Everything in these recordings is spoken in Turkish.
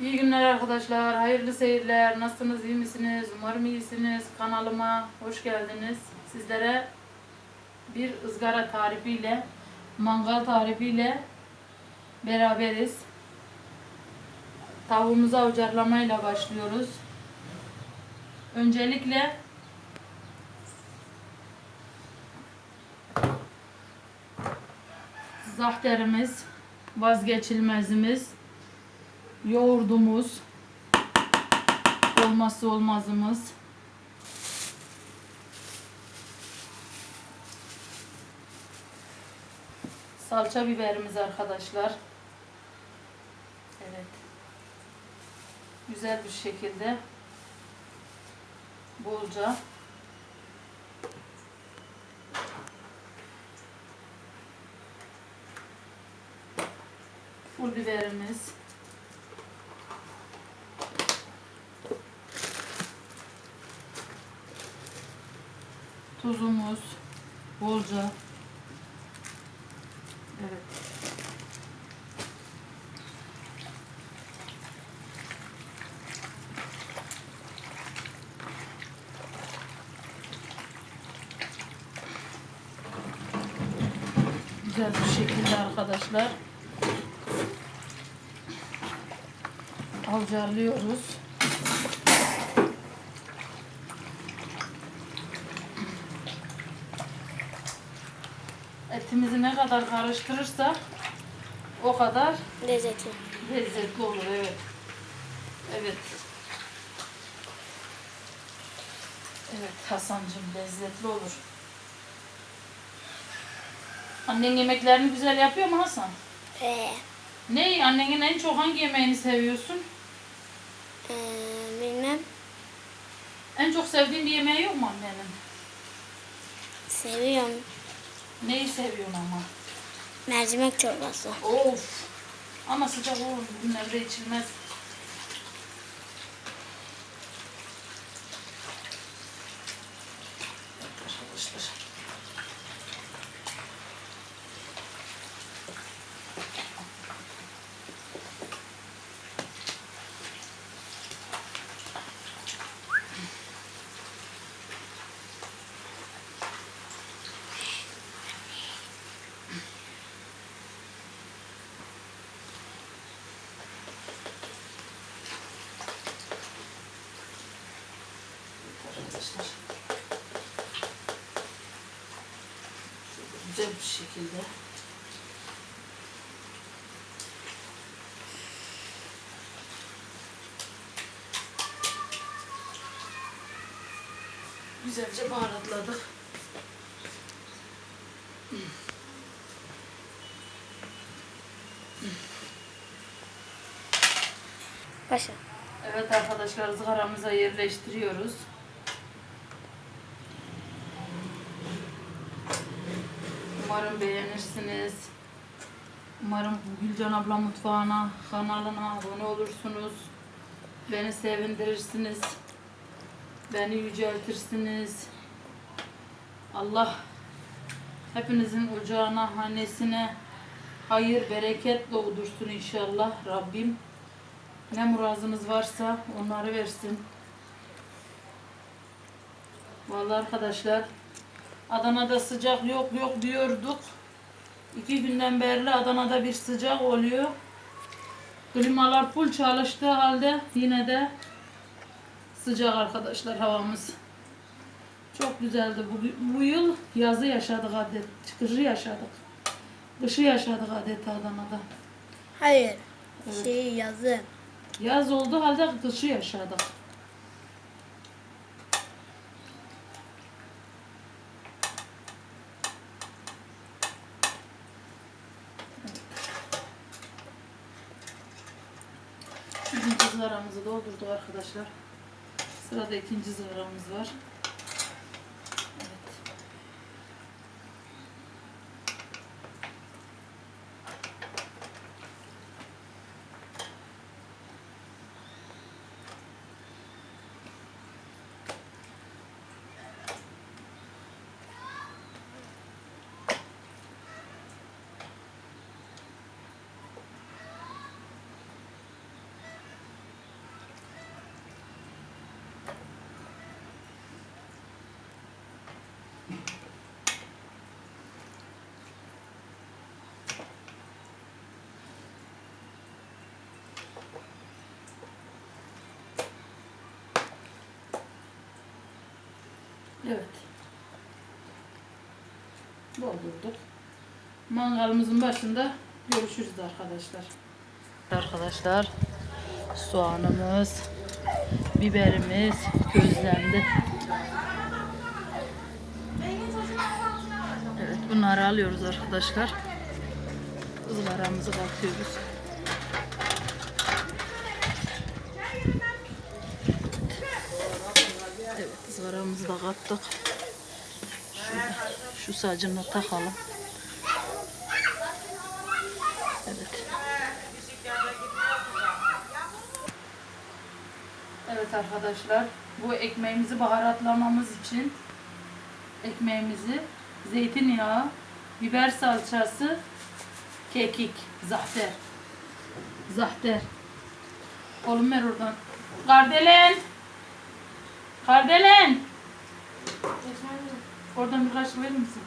İyi günler arkadaşlar, hayırlı seyirler. Nasılsınız, iyi misiniz? Umarım iyisiniz. Kanalıma hoş geldiniz. Sizlere bir ızgara tarifiyle, mangal tarifiyle beraberiz. Tavuğumuzu avcarlamayla başlıyoruz. Öncelikle zahterimiz, vazgeçilmezimiz, yoğurdumuz, olmazsa olmazımız. Salça biberimiz arkadaşlar. Evet. Güzel bir şekilde bolca pul biberimiz. Tuzumuz bolca. Evet. Güzel bir şekilde arkadaşlar. Avcarlıyoruz. Etimizi ne kadar karıştırırsak o kadar Lezzetli. lezzetli olur evet. Evet. Evet Hasan'cığım lezzetli olur. Annen yemeklerini güzel yapıyor mu Hasan? Ee, Ne? Annenin en çok hangi yemeğini seviyorsun? e, bilmem. En çok sevdiğin bir yemeği yok mu annenin? Seviyorum. Neyi seviyorsun ama? Mercimek çorbası. Of! Ama sıcak olur. Bugünlerde içilmez. Güzel bir şekilde. Güzelce baharatladık. Başa. Evet arkadaşlar ızgaramıza yerleştiriyoruz. Umarım beğenirsiniz. Umarım Gülcan abla mutfağına, kanalına abone olursunuz. Beni sevindirirsiniz. Beni yüceltirsiniz. Allah hepinizin ocağına, hanesine hayır, bereket doğdursun inşallah Rabbim. Ne murazınız varsa onları versin. Vallahi arkadaşlar Adana'da sıcak yok yok diyorduk. İki günden beri Adana'da bir sıcak oluyor. Klimalar full çalıştığı halde yine de sıcak arkadaşlar havamız. Çok güzeldi. Bu, bu yıl yazı yaşadık adet. Kışı yaşadık. Kışı yaşadık adet Adana'da. Hayır. Evet. Şey yazı. Yaz oldu halde kışı yaşadık. Birinci zıgaramızı doldurduk arkadaşlar. Sırada ikinci zıgaramız var. Evet. Doldurduk. Mangalımızın başında görüşürüz arkadaşlar. Arkadaşlar soğanımız, biberimiz közlendi. Evet bunları alıyoruz arkadaşlar. Izgaramızı katıyoruz. Evet ızgaramızı da şu sacını takalım. Evet. Evet arkadaşlar bu ekmeğimizi baharatlamamız için ekmeğimizi zeytinyağı, biber salçası, kekik, zahter. Zahter. Oğlum ver oradan. Kardelen. Kardelen. Oradan bir kaşık verir misin?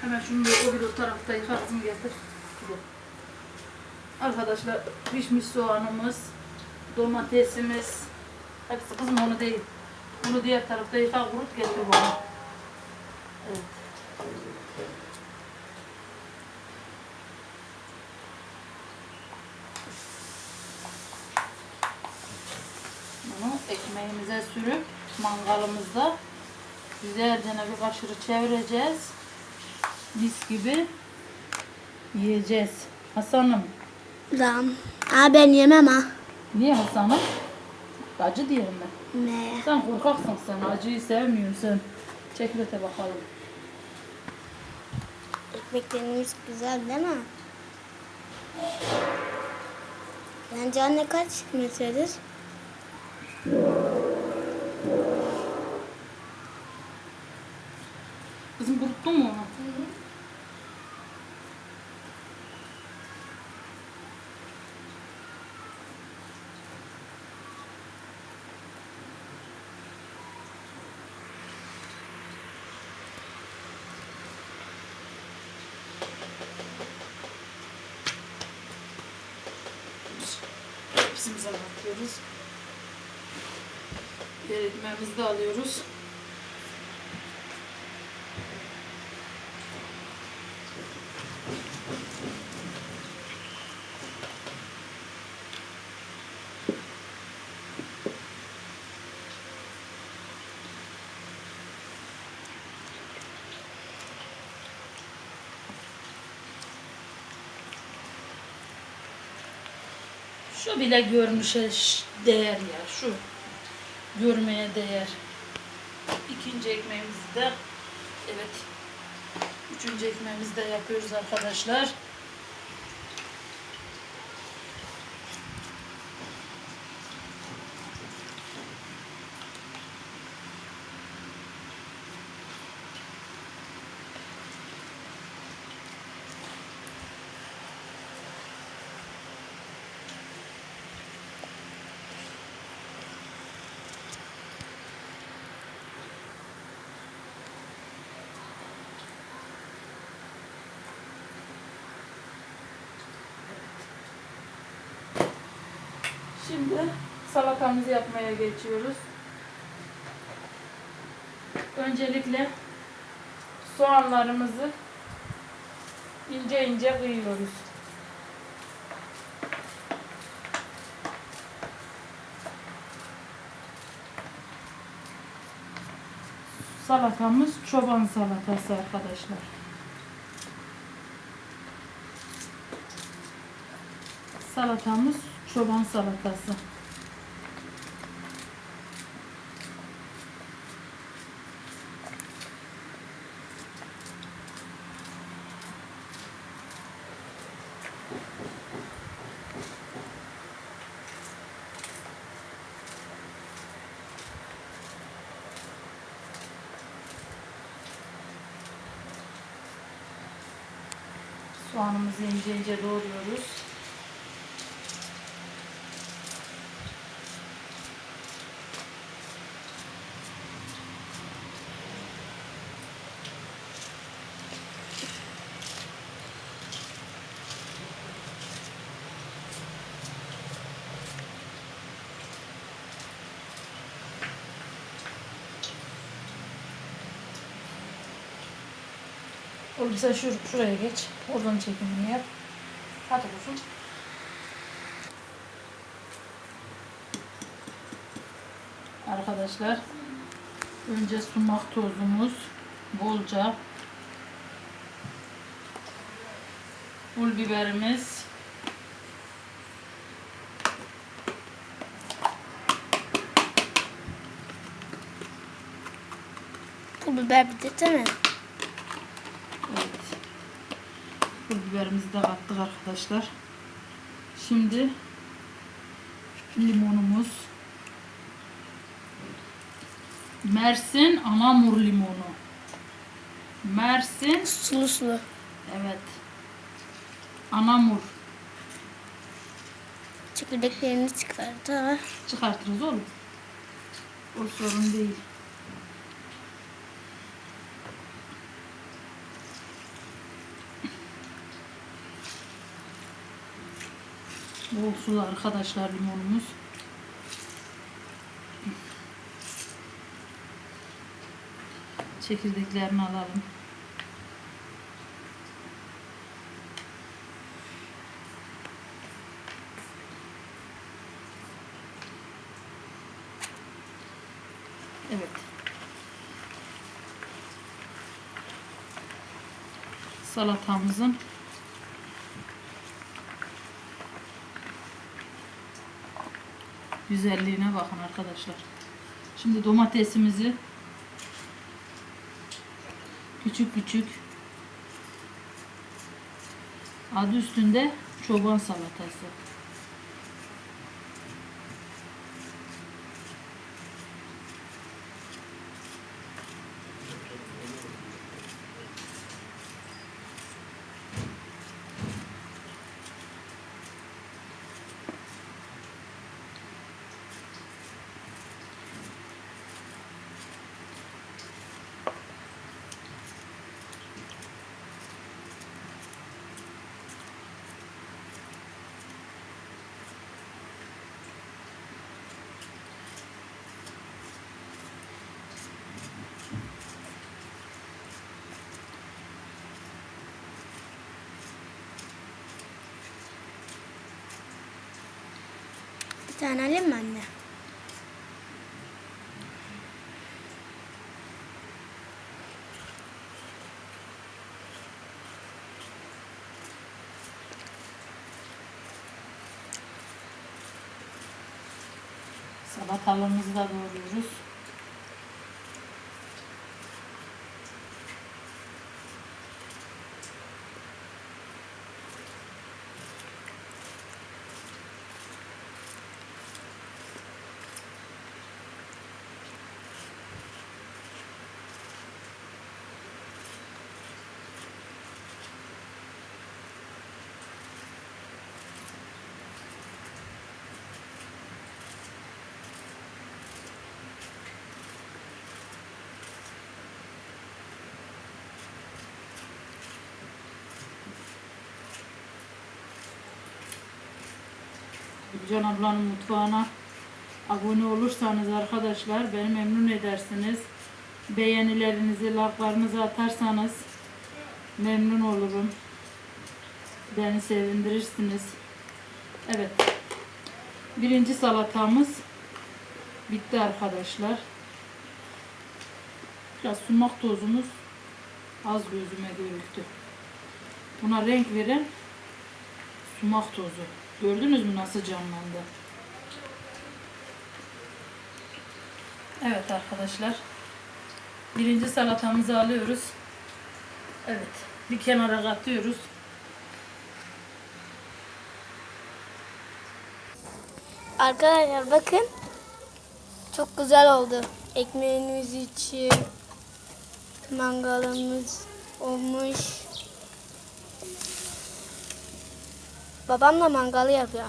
Hemen şunu da o bir o tarafta yıka kızım getir. Arkadaşlar pişmiş soğanımız, domatesimiz, hepsi kızım onu değil. Bunu diğer tarafta yıka kurut getir bana. Evet. Bunu ekmeğimize sürüp mangalımızda güzelce bir kaşırı çevireceğiz. Mis gibi yiyeceğiz. Hasan'ım. Tamam. Aa ben yemem ha. Niye Hasan'ım? Acı diyelim ben. Ne? Sen korkaksın sen. Acıyı sevmiyorsun sen. Çeklete bakalım. Ekmeklerimiz güzel değil mi? Bence anne kaç metredir? Kızım kuruttun mu onu? Hepsimize bakıyoruz. Ekmeğimizi de alıyoruz. Şu bile görmüşe değer ya şu. Görmeye değer. İkinci ekmeğimizi de evet. Üçüncü ekmeğimizi de yapıyoruz arkadaşlar. Şimdi salatamızı yapmaya geçiyoruz. Öncelikle soğanlarımızı ince ince kıyıyoruz. Salatamız çoban salatası arkadaşlar. Salatamız çoban salatası. Soğanımızı ince ince doğruyoruz. Oğlum sen şur şuraya geç. Oradan çekimini yap. Hadi kuzum. Arkadaşlar önce sumak tozumuz bolca pul biberimiz Pul biber bitirsene. Evet. Pul biberimizi de kattık arkadaşlar. Şimdi limonumuz. Mersin Anamur limonu. Mersin Sulu sulu. evet. Anamur. Çekirdeklerini çıkardı. Çıkartırız oğlum. O sorun değil. Bol sulu arkadaşlar limonumuz. Çekirdeklerini alalım. Evet. Salatamızın güzelliğine bakın arkadaşlar. Şimdi domatesimizi küçük küçük adı üstünde çoban salatası. Bir tane alayım mı anne? Salatalığımızı da doğruyoruz. Gülcan ablanın mutfağına abone olursanız arkadaşlar beni memnun edersiniz. Beğenilerinizi, like'larınızı atarsanız memnun olurum. Beni sevindirirsiniz. Evet. Birinci salatamız bitti arkadaşlar. Biraz sumak tozumuz az gözüme görüktü. Buna renk veren sumak tozu. Gördünüz mü nasıl canlandı? Evet arkadaşlar. Birinci salatamızı alıyoruz. Evet. Bir kenara katıyoruz. Arkadaşlar bakın. Çok güzel oldu. Ekmeğimiz için mangalımız olmuş. Babam da mangalı yapıyor.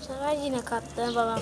Bu sefer yine kattı babam.